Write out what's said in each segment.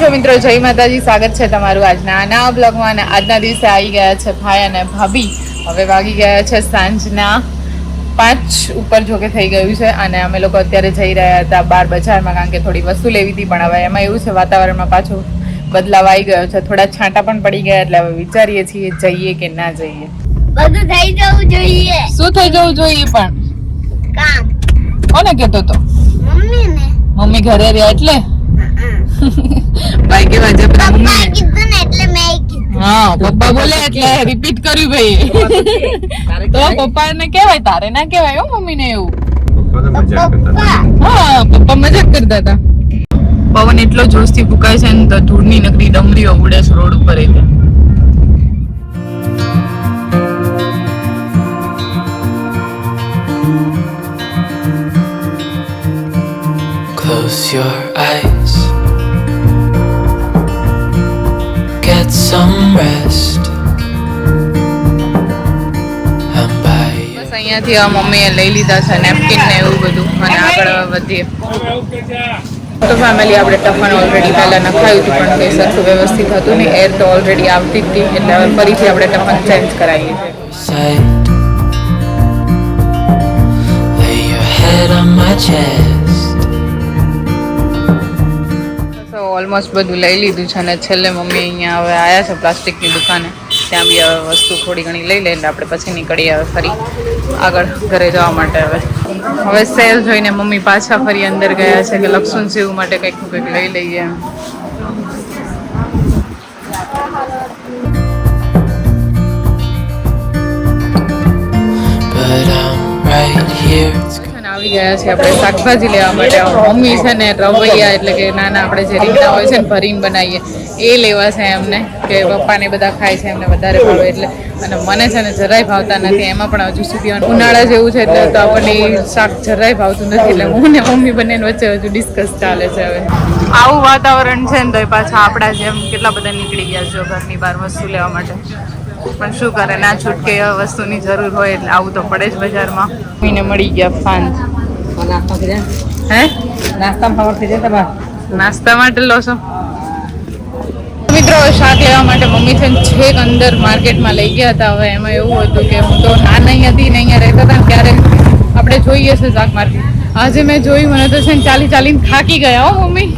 છો મિત્રો? જય માતાજી. સ્વાગત છે તમારું આજના નવા બ્લોગમાં અને આજના દિવસે આવી ગયા છે ભાઈ અને ભાભી. હવે વાગી ગયા છે સાંજના પાંચ ઉપર જોકે થઈ ગયું છે અને અમે લોકો અત્યારે જઈ રહ્યા હતા બાર બજારમાં કારણ કે થોડી વસ્તુ લેવી હતી પણ હવે એમાં એવું છે વાતાવરણમાં પાછું બદલાવ આવી ગયો છે. થોડા છાંટા પણ પડી ગયા એટલે હવે વિચારીએ છીએ જઈએ કે ના જઈએ. બધું થઈ જવું જોઈએ. શું થઈ જવું જોઈએ પણ? કામ. કોને કહેતો તો? ને મમ્મી ઘરે રહ્યા એટલે ભાઈ કેવા છે પેલા પપ્પા મમ્મી કીધું ને એટલે મેં કીધું હા પપ્પા બોલે એટલે રિપીટ કર્યું ભાઈ. તો પપ્પા ને કહેવાય તારે ના કહેવાય હો મમ્મી ને એવું. પપ્પા હા પપ્પા મજાક કરતા હતા. પવન એટલો જોશથી ફૂંકાય છે ને તો ધૂળની નકરી ડમરીઓ ઉડે છે રોડ ઉપર એટલે. Close your અહીંયાથી આ મમ્મીએ લઈ લીધા છે નેપકિન ને એવું બધું. અને આગળ વધીએ. તો ફેમિલી આપણે ટફન ઓલરેડી પહેલાં નખાયું હતું પણ કંઈ સરખું વ્યવસ્થિત હતું ને એર તો ઓલરેડી આવતી જ હતી એટલે હવે ફરીથી આપણે ટફન ચેન્જ કરાવીએ છીએ. ઓલમોસ્ટ બધું લઈ લીધું છે અને છેલ્લે મમ્મી અહીંયા હવે આવ્યા છે પ્લાસ્ટિકની દુકાને. ત્યાં બી હવે વસ્તુ થોડી ઘણી લઈ લે આપણે પછી નીકળીએ હવે ફરી. આગળ ઘરે જવા માટે હવે. હવે સેલ જોઈને મમ્મી પાછા ફરી અંદર ગયા છે કે લક્ષ્મણ માટે કંઈક કંઈક લઈ લઈએ એમ. આવી ગયા છે આપણે શાકભાજી લેવા માટે. મમ્મી છે ને રવૈયા એટલે કે નાના આપણે જે રીંગણા હોય છે ને ભરીને બનાવીએ. એ લેવા છે એમને કે પપ્પાને બધા ખાય છે એમને વધારે ભાવે એટલે. અને મને છે ને જરાય ભાવતા નથી એમાં પણ હજુ સુધી ઉનાળા જેવું છે એટલે તો આપણને એ શાક જરાય ભાવતું નથી એટલે હું ને મમ્મી બંને વચ્ચે હજુ ડિસ્કસ ચાલે છે હવે. આવું વાતાવરણ છે ને તો પાછા આપણા જેમ કેટલા બધા નીકળી ગયા છો ઘરની બહાર વસ્તુ લેવા માટે. પણ શું કરે ના છૂટકે વસ્તુની જરૂર હોય એટલે આવું તો પડે જ બજારમાં. મમ્મીને મળી ગયા ફાન હે? નાસ્તા માટે લો છો. મિત્રો શાક લેવા માટે મમ્મી છે ને છેક અંદર માર્કેટમાં લઈ ગયા હતા. હવે એમાં એવું હતું કે હું તો નાની હતી ને અહીંયા રહેતા હતા ને ત્યારે આપણે જોઈએ છે શાક માર્કેટ. આજે મેં જોયું મને તો છે ને ચાલી ચાલીને થાકી ગયા હો મમ્મી.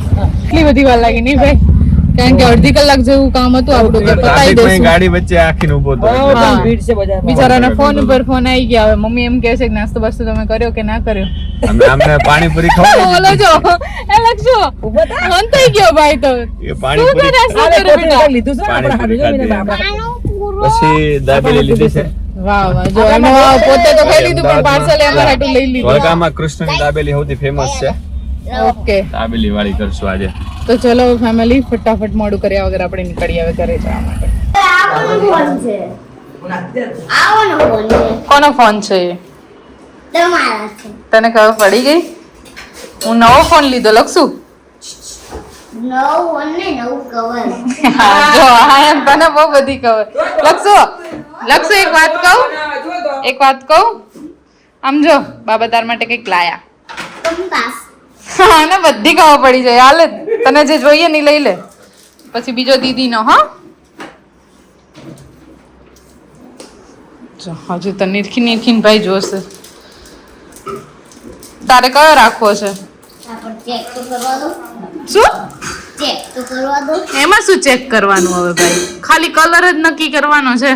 એટલી બધી વાર લાગી. નહીં ભાઈ? કારણ કે અડધી કલાક જેવું કામ હતું આપણું કે પતાવી દઈશું. ગાડી વચ્ચે આખીને ઊભો હતો. હા. બિચારાના ફોન ઉપર ફોન આવી ગયા. હવે મમ્મી એમ કહે છે કે નાસ્તો બાસ્તો તમે કર્યો કે ના કર્યો? અમે અમને પાણીપુરી ખવડાવી બોલો જો એ લખજો મન થઈ ગયો ભાઈ તો. એ તું તો પાણીપુરી લીધું છે આપણે પછી દાબેલી લીધી છે. વાહ વાહ. જો એમાં પોતે તો ખાઈ લીધું પણ પાર્સલ એમાં હાટું લઈ લીધું. વડગામમાં કૃષ્ણની દાબેલી સૌથી ફેમસ છે. ઓકે દાબેલી વાળી કરશું આજે. તો ચલો ફેમિલી ફટાફટ મોડું કર્યા વગર આપણે નીકળી આવે ઘરે જવા માટે. આવવાનું ફોન છે? આવવાનો ફોન છે? કોનો ફોન છે તમારા છે. તને ખબર પડી ગઈ? હું નવો ફોન લીધો લખશું? તને બહુ બધી ખબર. લખશો? લખશો એક વાત કહું? એક વાત કહું? આમ જો બાબા તાર માટે કંઈક લાયા. હા ને બધી ખબર પડી જાય. હાલે તને જે જોઈએ ને લઈ લે. પછી બીજો દીદીનો હા? હજુ તો નિરખી નિરખીન ભાઈ જોશે. તારે કયો રાખવો છે? શું? એમાં શું ચેક કરવાનું હવે ભાઈ? ખાલી કલર જ નક્કી કરવાનો છે.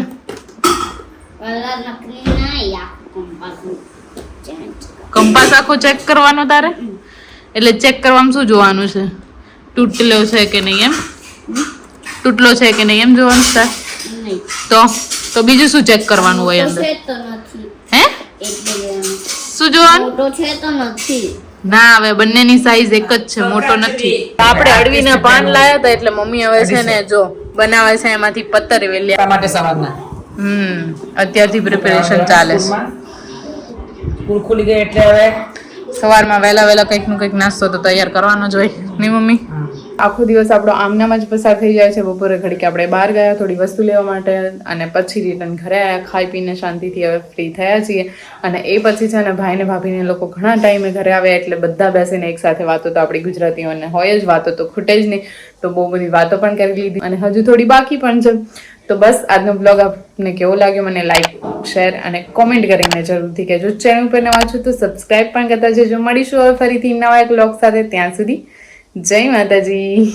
કંપાસ આખો ચેક કરવાનો તારે? એટલે ચેક કરવામાં શું જોવાનું છે? તૂટેલો છે કે નહીં એમ? તૂટલો છે કે નહીં એમ જોવાનું છે તો? તો બીજું શું ચેક કરવાનું હોય અંદર? હે? શું જોવાનું? મોટો છે તો નથી. ના હવે બંનેની સાઈઝ એક જ છે મોટો નથી. આપણે અળવીના પાન લાયા હતા એટલે મમ્મી હવે છે ને જો બનાવે છે એમાંથી પત્તર વેલ્યા. માટે સવારના. હમ અત્યારથી પ્રિપેરેશન ચાલે છે. સ્કૂલ ખુલી ગઈ એટલે હવે સવારમાં વહેલા વહેલા કંઈકનું કંઈક નાસ્તો તો તૈયાર કરવાનો જ હોય. નહીં, મમ્મી? આખો દિવસ આપણો આમનામાં જ પસાર થઈ જાય છે. બપોરે ઘડીક આપણે બહાર ગયા, થોડી વસ્તુ લેવા માટે અને પછી રિટર્ન ઘરે આવ્યા ખાઈ પીને શાંતિથી હવે ફ્રી થયા છીએ. અને એ પછી છે ને ભાઈને ભાભીને લોકો ઘણા ટાઈમે ઘરે આવ્યા એટલે બધા બેસીને એક સાથે વાતો તો આપણી ગુજરાતીઓને હોય જ. વાતો તો ખૂટે જ નહીં. તો બહુ બધી વાતો પણ કરી લીધી. અને હજુ થોડી બાકી પણ છે. તો બસ, આજનો બ્લોગ આપને કેવો લાગ્યો મને લાઈક શેર અને કોમેન્ટ કરીને જરૂરથી કહેજો. ચેનલ પર નવા છો તો સબસ્ક્રાઈબ પણ કરતા જજો. મળીશું હવે ફરીથી નવા એક બ્લોગ સાથે. ત્યાં સુધી જય માતાજી.